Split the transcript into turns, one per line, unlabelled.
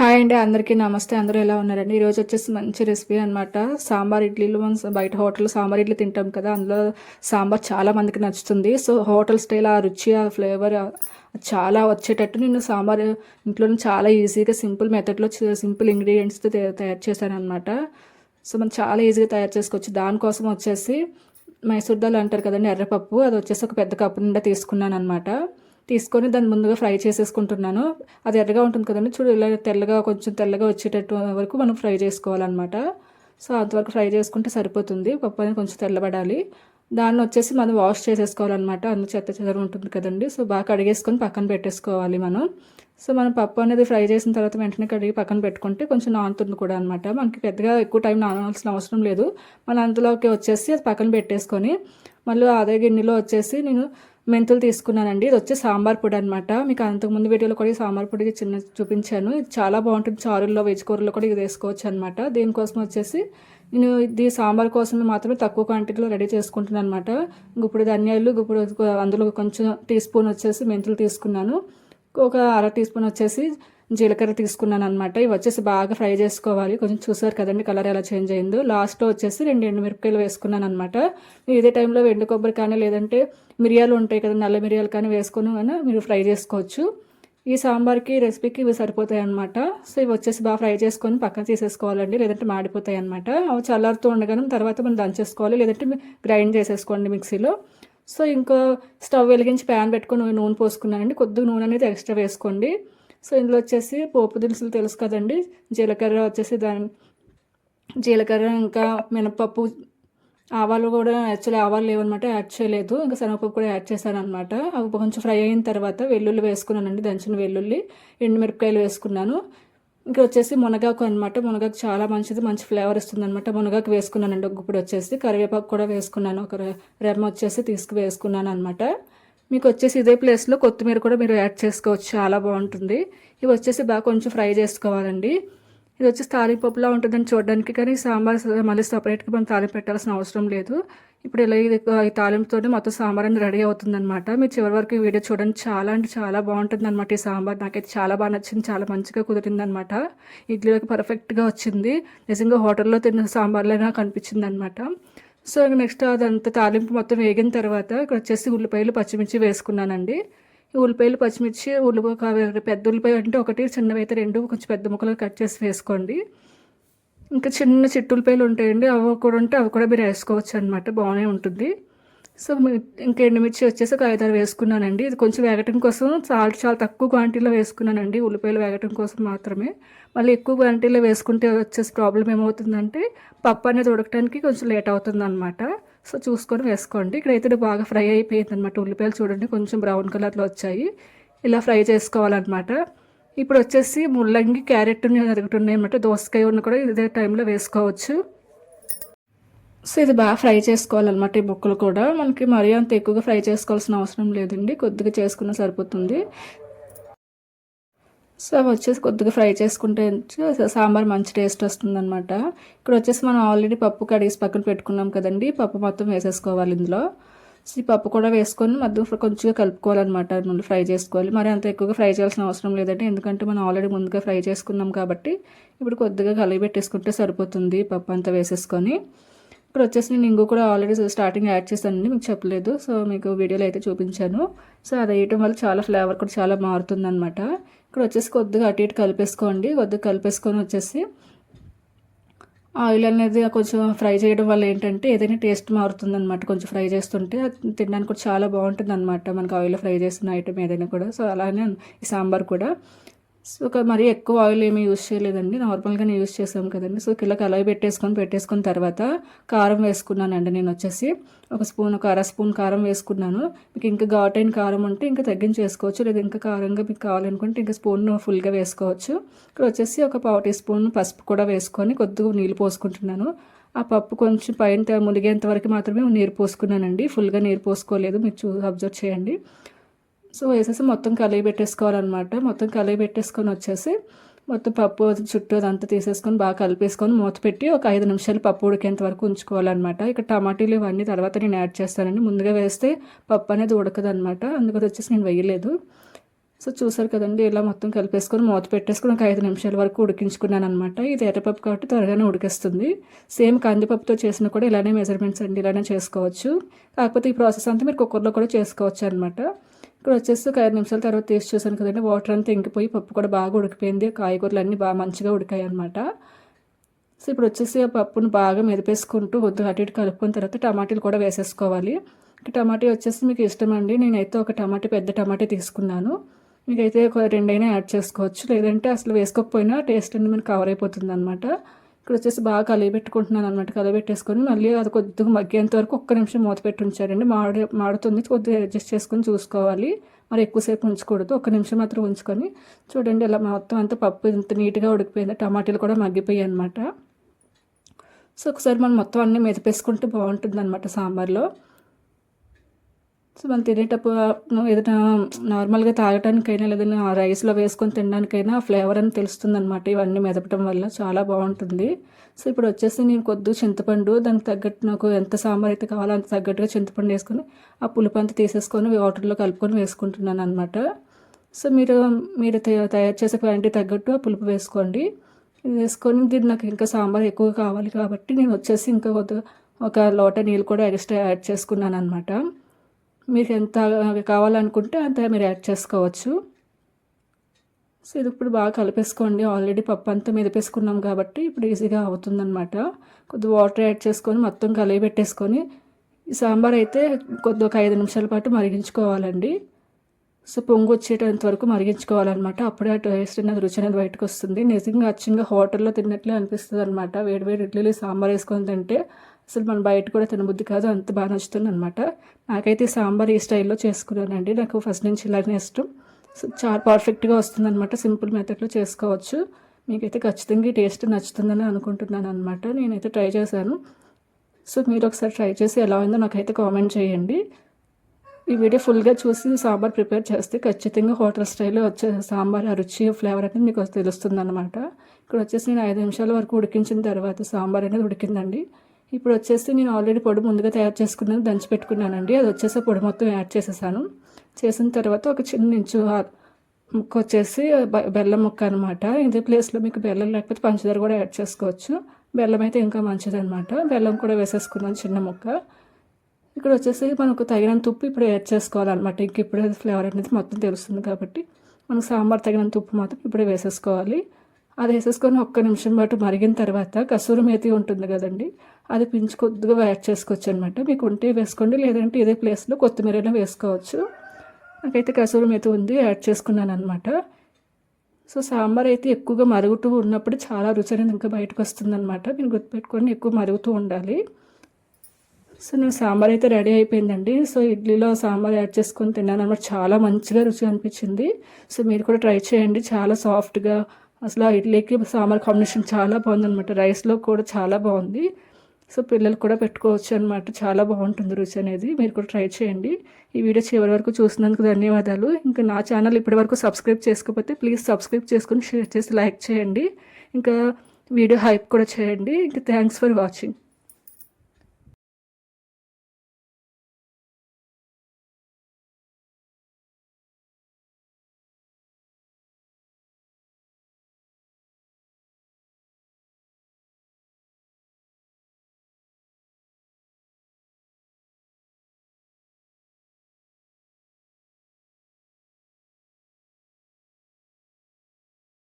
Hi అండి అందరికీ నమస్తే. అందరూ ఎలా ఉన్నారండి? ఈరోజు వచ్చేసి మంచి రెసిపీ అనమాట సాంబార్ ఇడ్లీలు మనం బయట హోటల్ సాంబార్ ఇడ్లీ తింటాం కదా అందులో సాంబార్ చాలా మందికి నచ్చుతుంది. సో హోటల్ స్టైల్ ఆ రుచి ఆ ఫ్లేవర్ చాలా వచ్చేటట్టు నేను సాంబార్ ఇంట్లో చాలా ఈజీగా సింపుల్ మెథడ్లో సింపుల్ ఇంగ్రీడియంట్స్తో తయారు చేశాను అనమాట సో మనం చాలా ఈజీగా తయారు చేసుకోవచ్చు. దానికోసం వచ్చేసి మైసూర్ దాల్ అంటారు కదండి ఎర్రపప్పు. అది వచ్చేసి ఒక పెద్ద కప్పు నిండా తీసుకున్నాను అనమాట తీసుకొని దాన్ని ముందుగా ఫ్రై చేసేసుకుంటున్నాను. అది ఎర్రగా ఉంటుంది కదండి. చూడు ఇలా తెల్లగా కొంచెం తెల్లగా వచ్చేటట్టు వరకు మనం ఫ్రై చేసుకోవాలన్నమాట. సో అంతవరకు ఫ్రై చేసుకుంటే సరిపోతుంది. పప్పు అనేది కొంచెం తెల్లబడాలి. దాన్ని వచ్చేసి మనం వాష్ చేసేసుకోవాలన్నమాట. అందులో చెత్త చెదర ఉంటుంది కదండి. సో బాగా కడిగేసుకొని పక్కన పెట్టేసుకోవాలి మనం. సో మనం పప్పు అనేది ఫ్రై చేసిన తర్వాత వెంటనే కడిగి పక్కన పెట్టుకుంటే కొంచెం నానుతుంది కూడా అనమాట మనకి పెద్దగా ఎక్కువ టైం నానవలసిన అవసరం లేదు. మన అందులోకి వచ్చేసి అది పక్కన పెట్టేసుకొని మళ్ళీ అదే గిన్నెలో వచ్చేసి నేను మెంతులు తీసుకున్నానండి. ఇది వచ్చి సాంబార్ పొడి అనమాట మీకు అంతకుముందు వీడియోలో కూడా సాంబార్ పొడి చిన్న చూపించాను. ఇది చాలా బాగుంటుంది. చారుల్లో వెజ్ కూరల్లో కూడా ఇది వేసుకోవచ్చు అనమాట దీనికోసం వచ్చేసి నేను ఇది సాంబార్ కోసం మాత్రమే తక్కువ క్వాంటిటీలో రెడీ చేసుకుంటున్నాను అనమాట ఇప్పుడు ధనియాలు ఇప్పుడు అందులో కొంచెం టీ స్పూన్ వచ్చేసి మెంతులు తీసుకున్నాను. ఒక అర టీ స్పూన్ వచ్చేసి జీలకర్ర తీసుకున్నాను అనమాట ఇవి వచ్చేసి బాగా ఫ్రై చేసుకోవాలి. కొంచెం చూసారు కదండి కలర్ ఎలా చేంజ్ అయిందో. లాస్ట్లో వచ్చేసి రెండు ఎండు మిరపకాయలు వేసుకున్నాను అనమాట ఇదే టైంలో ఎండు కొబ్బరి కానీ లేదంటే మిరియాలు ఉంటాయి కదా నల్ల మిరియాలు కానీ వేసుకొని కానీ మీరు ఫ్రై చేసుకోవచ్చు. ఈ సాంబార్కి రెసిపీకి ఇవి సరిపోతాయి అనమాట సో ఇవి వచ్చేసి బాగా ఫ్రై చేసుకొని పక్కన తీసేసుకోవాలండి. లేదంటే మాడిపోతాయి అనమాట అవి చల్లారుతూ ఉండగానే తర్వాత మనం దంచేసుకోవాలి. లేదంటే గ్రైండ్ చేసేసుకోండి మిక్సీలో. సో ఇంకో స్టవ్ వెలిగించి ప్యాన్ పెట్టుకొని నూనె పోసుకున్నానండి. కొద్దిగా నూనె అనేది ఎక్స్ట్రా వేసుకోండి. సో ఇందులో వచ్చేసి పోపు దినుసులు తెలుసు కదండి. జీలకర్ర వచ్చేసి దాని జీలకర్ర ఇంకా మినపప్పు ఆవాలు కూడా యాక్చువల్లీ ఆవాలు లేవన్నమాట యాడ్ చేయలేదు. ఇంకా శనగపప్పు కూడా యాడ్ చేశాను అనమాట అవి కొంచెం ఫ్రై అయిన తర్వాత వెల్లుల్లి వేసుకున్నానండి దంచిన వెల్లుల్లి ఎండుమిరపకాయలు వేసుకున్నాను. ఇంకా వచ్చేసి మునగాకు అనమాట మునగాకు చాలా మంచిది మంచి ఫ్లేవర్ ఇస్తుంది అనమాట మునగాకు వేసుకున్నానండి ఇప్పుడు వచ్చేసి. కరివేపాకు కూడా వేసుకున్నాను ఒక రెమ్మ వచ్చేసి తీసుకు వేసుకున్నాను అనమాట మీకు వచ్చేసి ఇదే ప్లేస్లో కొత్తిమీర కూడా మీరు యాడ్ చేసుకోవచ్చు. చాలా బాగుంటుంది. ఇవి వచ్చేసి బాగా కొంచెం ఫ్రై చేసుకోవాలండి. ఇది వచ్చి తాలింపప్పులా ఉంటుందని చూడడానికి కానీ సాంబార్ మళ్ళీ సపరేట్గా మనం తాలింపు పెట్టాల్సిన అవసరం లేదు. ఇప్పుడు ఇలా ఇది ఈ తాలింపుతో మొత్తం సాంబార్ అనేది రెడీ అవుతుందన్నమాట. మీరు చివరి వరకు ఈ వీడియో చూడండి. చాలా అంటే చాలా బాగుంటుంది అనమాట ఈ సాంబార్. నాకైతే చాలా బాగా నచ్చింది. చాలా మంచిగా కుదిరింది అనమాట ఇడ్లీలోకి పర్ఫెక్ట్గా వచ్చింది. నిజంగా హోటల్లో తిన్న సాంబార్లైనా కనిపించింది అనమాట సో నెక్స్ట్ అదంతా తాలింపు మొత్తం వేగిన తర్వాత ఇక్కడ వచ్చేసి ఉల్లిపాయలు పచ్చిమిర్చి వేసుకున్నానండి. ఈ ఉల్లిపాయలు పచ్చిమిర్చి ఉల్లిపాయ పెద్ద ఉల్లిపాయ అంటే ఒకటి చిన్నవి అయితే రెండు కొంచెం పెద్ద ముక్కలు కట్ చేసి వేసుకోండి. ఇంకా చిన్న చిట్టుల్లిపాయలు ఉంటాయండి అవి కూడా ఉంటే అవి కూడా మీరు వేసుకోవచ్చు అనమాట బాగానే ఉంటుంది. సో ఇంకా ఎండుమిర్చి వచ్చేసి ఒక ఐదారు వేసుకున్నానండి. ఇది కొంచెం వేగటం కోసం సాల్ట్ చాలా తక్కువ క్వాంటిటీలో వేసుకున్నానండి. ఉల్లిపాయలు వేగటం కోసం మాత్రమే. మళ్ళీ ఎక్కువ క్వాంటిటీలో వేసుకుంటే వచ్చేసి ప్రాబ్లం ఏమవుతుందంటే పప్పు అనేది ఉడకడానికి కొంచెం లేట్ అవుతుంది అనమాట సో చూసుకొని వేసుకోండి. ఇక్కడైతే బాగా ఫ్రై అయిపోయింది అనమాట ఉల్లిపాయలు చూడండి కొంచెం బ్రౌన్ కలర్లో వచ్చాయి. ఇలా ఫ్రై చేసుకోవాలన్నమాట. ఇప్పుడు వచ్చేసి ముల్లంగి క్యారెట్ ఎరుగుతున్నాయి అనమాట దోసకాయ ఉన్న కూడా ఇదే టైంలో వేసుకోవచ్చు. సో ఇది బాగా ఫ్రై చేసుకోవాలన్నమాట ఈ ముక్కలు కూడా. మనకి మరీ అంత ఎక్కువగా ఫ్రై చేసుకోవాల్సిన అవసరం లేదండి. కొద్దిగా చేసుకున్న సరిపోతుంది. సో అవి వచ్చేసి కొద్దిగా ఫ్రై చేసుకుంటే సాంబార్ మంచి టేస్ట్ వస్తుందన్నమాట. ఇక్కడ వచ్చేసి మనం ఆల్రెడీ పప్పు కడిగేసి పక్కన పెట్టుకున్నాం కదండి. పప్పు మొత్తం వేసేసుకోవాలి ఇందులో. సో ఈ పప్పు కూడా వేసుకొని మధ్య కొంచెంగా కలుపుకోవాలన్నమాట. ముందు ఫ్రై చేసుకోవాలి. మరి అంత ఎక్కువగా ఫ్రై చేయాల్సిన అవసరం లేదండి. ఎందుకంటే మనం ఆల్రెడీ ముందుగా ఫ్రై చేసుకున్నాం కాబట్టి ఇప్పుడు కొద్దిగా కలిగి పెట్టేసుకుంటే సరిపోతుంది పప్పు అంతా వేసేసుకొని. ఇక్కడ వచ్చేసి నేను ఇంకో కూడా ఆల్రెడీ స్టార్టింగ్ యాడ్ చేశానండి మీకు చెప్పలేదు. సో మీకు వీడియోలో అయితే చూపించాను. సో అది వేయటం వల్ల చాలా ఫ్లేవర్ కూడా చాలా మారుతుందనమాట ఇక్కడ వచ్చేసి కొద్దిగా అటు ఇటు కలిపేసుకోండి. కొద్దిగా కలిపేసుకొని వచ్చేసి ఆయిల్ అనేది కొంచెం ఫ్రై చేయడం వల్ల ఏంటంటే ఏదైనా టేస్ట్ మారుతుందనమాట కొంచెం ఫ్రై చేస్తుంటే తినడానికి కూడా చాలా బాగుంటుంది అనమాట మనకు ఆయిల్ ఫ్రై చేసిన ఐటమ్ ఏదైనా కూడా. సో అలానే ఈ సాంబార్ కూడా. సో ఒక మరీ ఎక్కువ ఆయిల్ ఏమీ యూజ్ చేయలేదండి. నార్మల్గానే యూజ్ చేసాం కదండి. సో కిలో కలయి పెట్టేసుకొని పెట్టేసుకున్న తర్వాత కారం వేసుకున్నానండి నేను వచ్చేసి. ఒక స్పూన్ ఒక అర స్పూన్ కారం వేసుకున్నాను. మీకు ఇంకా ఘాటైన కారం ఉంటే ఇంకా తగ్గించేసుకోవచ్చు. లేదా ఇంకా కారంగా మీకు కావాలనుకుంటే ఇంకా స్పూన్ ఫుల్గా వేసుకోవచ్చు. ఇక్కడ వచ్చేసి ఒక పావు టీ స్పూన్ పసుపు కూడా వేసుకొని కొద్దిగా నీళ్ళు పోసుకుంటున్నాను. ఆ పప్పు కొంచెం పైన మునిగేంత వరకు మాత్రమే నీరు పోసుకున్నానండి. ఫుల్గా నీరు పోసుకోలేదు. మీరు చూ అబ్జర్వ్ చేయండి. సో వేసేసి మొత్తం కలిగి పెట్టేసుకోవాలన్నమాట. మొత్తం కలిగి పెట్టేసుకొని వచ్చేసి మొత్తం పప్పు చుట్టూ అదంతా తీసేసుకొని బాగా కలిపేసుకొని మూత పెట్టి ఒక ఐదు నిమిషాలు పప్పు ఉడికేంత వరకు ఉంచుకోవాలన్నమాట. ఇక్కడ టమాటీలు ఇవన్నీ తర్వాత నేను యాడ్ చేస్తానండి. ముందుగా వేస్తే పప్పు అనేది ఉడకదనమాట అందుకని వచ్చేసి నేను వేయలేదు. సో చూసారు కదండి ఇలా మొత్తం కలిపేసుకొని మూత పెట్టేసుకొని ఒక ఐదు నిమిషాల వరకు ఉడికించుకున్నాను అనమాట ఇది ఎర్రపప్పు కాబట్టి త్వరగానే ఉడికేస్తుంది. సేమ్ కందిపప్పుతో చేసిన కూడా ఇలానే మెజర్మెంట్స్ అండి ఇలానే చేసుకోవచ్చు. కాకపోతే ఈ ప్రాసెస్ అంతా మీరు కుక్కర్లో కూడా చేసుకోవచ్చు అనమాట ఇక్కడ వచ్చేసి ఒక ఐదు నిమిషాల తర్వాత తీసి చూసాను కదండి. వాటర్ అంతా ఇంకిపోయి పప్పు కూడా బాగా ఉడికిపోయింది. కాయగూరలు అన్నీ బాగా మంచిగా ఉడికాయి అనమాట సో ఇప్పుడు వచ్చేసి ఆ పప్పును బాగా మెదిపేసుకుంటూ వద్దు అటు ఇటు కలుపుకున్న తర్వాత టమాటీలు కూడా వేసేసుకోవాలి. టమాటీ వచ్చేసి మీకు ఇష్టం అండి నేనైతే ఒక టమాటీ పెద్ద టమాటీ తీసుకున్నాను. మీకైతే ఒక రెండైనా యాడ్ చేసుకోవచ్చు. లేదంటే అసలు వేసుకోకపోయినా టేస్ట్ అనేది మనకు కవర్ అయిపోతుంది అనమాట ఇక్కడ వచ్చేసి బాగా కలిపెట్టుకుంటున్నాను అనమాట కలిగిపెట్టేసుకొని మళ్ళీ అది కొద్దిగా మగ్గేంత వరకు ఒక్క నిమిషం మూత పెట్టి ఉంచారండి. మాడ మాడుతుంది. కొద్దిగా అడ్జస్ట్ చేసుకొని చూసుకోవాలి. మరి ఎక్కువసేపు ఉంచకూడదు. ఒక నిమిషం మాత్రం ఉంచుకొని చూడండి ఇలా మొత్తం అంతా పప్పు ఇంత నీట్గా ఉడికిపోయింది. టమాటాలు కూడా మగ్గిపోయాయి అనమాట సో ఒకసారి మనం మొత్తం అన్నీ మెదిపేసుకుంటే బాగుంటుంది అనమాట సాంబార్లో. సో మనం తినేటప్పుడు ఏదైనా నార్మల్గా తాగటానికైనా లేదన్నా రైస్లో వేసుకొని తినడానికైనా ఫ్లేవర్ అని తెలుస్తుంది అనమాట ఇవన్నీ మెదపడం వల్ల. చాలా బాగుంటుంది. సో ఇప్పుడు వచ్చేసి నేను కొద్ది చింతపండు దానికి తగ్గట్టు నాకు ఎంత సాంబార్ అయితే కావాలో అంత తగ్గట్టుగా చింతపండు వేసుకొని ఆ పులుపు అంతా తీసేసుకొని వాటర్లో కలుపుకొని వేసుకుంటున్నాను అనమాట సో మీరు మీరు తయారు చేసే క్వాంటిటీ తగ్గట్టు ఆ పులుపు వేసుకోండి. వేసుకొని దీన్ని నాకు ఇంకా సాంబార్ ఎక్కువ కావాలి కాబట్టి నేను వచ్చేసి ఇంకా ఒక లోట నీళ్ళు కూడా ఎక్స్ట్రా యాడ్ చేసుకున్నాను అనమాట మీకు ఎంత కావాలనుకుంటే అంత మీరు యాడ్ చేసుకోవచ్చు. సో ఇది ఇప్పుడు బాగా కలిపేసుకోండి. ఆల్రెడీ పప్పు అంతా మెదిపేసుకున్నాం కాబట్టి ఇప్పుడు ఈజీగా అవుతుందన్నమాట. కొద్దిగా వాటర్ యాడ్ చేసుకొని మొత్తం కలిగి పెట్టేసుకొని ఈ సాంబార్ అయితే కొద్ది ఒక ఐదు నిమిషాల పాటు మరిగించుకోవాలండి. సో పొంగు వచ్చేటంత వరకు మరిగించుకోవాలన్నమాట. అప్పుడే ఆ టేస్ట్ అనేది రుచి అనేది బయటకు వస్తుంది. నిజంగా అచ్చంగా హోటల్లో తిన్నట్లే అనిపిస్తుంది అనమాట వేడి వేడి ఇడ్లీలు సాంబార్ వేసుకొని తింటే అసలు మనం బయట కూడా తినబుద్ధి కాదు అంత బాగా నచ్చుతుంది అనమాట నాకైతే సాంబార్ ఈ స్టైల్లో చేసుకున్నానండి. నాకు ఫస్ట్ నుంచి ఇలానే ఇష్టం. సో చాలా పర్ఫెక్ట్గా వస్తుందన్నమాట. సింపుల్ మెథడ్లో చేసుకోవచ్చు. మీకైతే ఖచ్చితంగా ఈ టేస్ట్ నచ్చుతుందని అనుకుంటున్నాను అనమాట నేనైతే ట్రై చేశాను. సో మీరు ఒకసారి ట్రై చేసి ఎలా ఉందో నాకైతే కామెంట్ చేయండి. ఈ వీడియో ఫుల్గా చూసి సాంబార్ ప్రిపేర్ చేస్తే ఖచ్చితంగా హోటల్ స్టైల్లో వచ్చే సాంబార్ ఆ రుచి ఫ్లేవర్ అనేది మీకు తెలుస్తుంది అనమాట ఇక్కడ వచ్చేసి నేను ఐదు నిమిషాల వరకు ఉడికించిన తర్వాత సాంబార్ అనేది ఉడికిందండి. ఇప్పుడు వచ్చేసి నేను ఆల్రెడీ పొడి ముందుగా తయారు చేసుకున్నాను దంచి పెట్టుకున్నానండి అది వచ్చేసి పొడి మొత్తం యాడ్ చేసేసాను. చేసిన తర్వాత ఒక చిన్న ఇంచు ముక్క వచ్చేసి బెల్లం ముక్క అనమాట ఇదే ప్లేస్లో మీకు బెల్లం లేకపోతే పంచదార కూడా యాడ్ చేసుకోవచ్చు. బెల్లం అయితే ఇంకా మంచిదనమాట బెల్లం కూడా వేసేసుకున్నాను చిన్న ముక్క. ఇక్కడ వచ్చేసి మనకు తగినంత ఉప్పు ఇప్పుడు యాడ్ చేసుకోవాలన్నమాట. ఇంక ఇప్పుడే ఫ్లేవర్ అనేది మొత్తం తెలుస్తుంది కాబట్టి. మనకు సాంబార్ తగినంత ఉప్పు మాత్రం ఇప్పుడే వేసేసుకోవాలి. అది వేసేసుకొని ఒక్క నిమిషం పాటు మరిగిన తర్వాత కసూరి మేతి ఉంటుంది కదండి అది పించి కొద్దిగా యాడ్ చేసుకోవచ్చు అనమాట మీకు ఉంటే వేసుకోండి లేదంటే ఇదే ప్లేస్లో కొత్తిమీరైనా వేసుకోవచ్చు. నాకైతే కసూరి మేతి ఉంది యాడ్ చేసుకున్నాను అనమాట సో సాంబార్ అయితే ఎక్కువగా మరుగుతూ ఉన్నప్పుడు చాలా రుచి అనేది ఇంకా బయటకు వస్తుందన్నమాట. మీరు గుర్తుపెట్టుకొని ఎక్కువ మరుగుతూ ఉండాలి. సో నేను సాంబార్ అయితే రెడీ అయిపోయిందండి. సో ఇడ్లీలో సాంబార్ యాడ్ చేసుకొని తిన్నాను అనమాట చాలా మంచిగా రుచి అనిపించింది. సో మీరు కూడా ట్రై చేయండి. చాలా సాఫ్ట్గా అసలు ఆ ఇడ్లీకి సాంబార్ కాంబినేషన్ చాలా బాగుందనమాట రైస్లో కూడా చాలా బాగుంది. సో పిల్లలు కూడా పెట్టుకోవచ్చు అనమాట చాలా బాగుంటుంది రుచి అనేది. మీరు కూడా ట్రై చేయండి. ఈ వీడియో చివరి వరకు చూసినందుకు ధన్యవాదాలు. ఇంకా నా ఛానల్ ఇప్పటి వరకు సబ్స్క్రైబ్ చేసుకోకపోతే ప్లీజ్ సబ్స్క్రైబ్ చేసుకుని షేర్ చేసి లైక్ చేయండి. ఇంకా వీడియో హైప్ కూడా చేయండి. ఇంకా థ్యాంక్స్ ఫర్ వాచింగ్.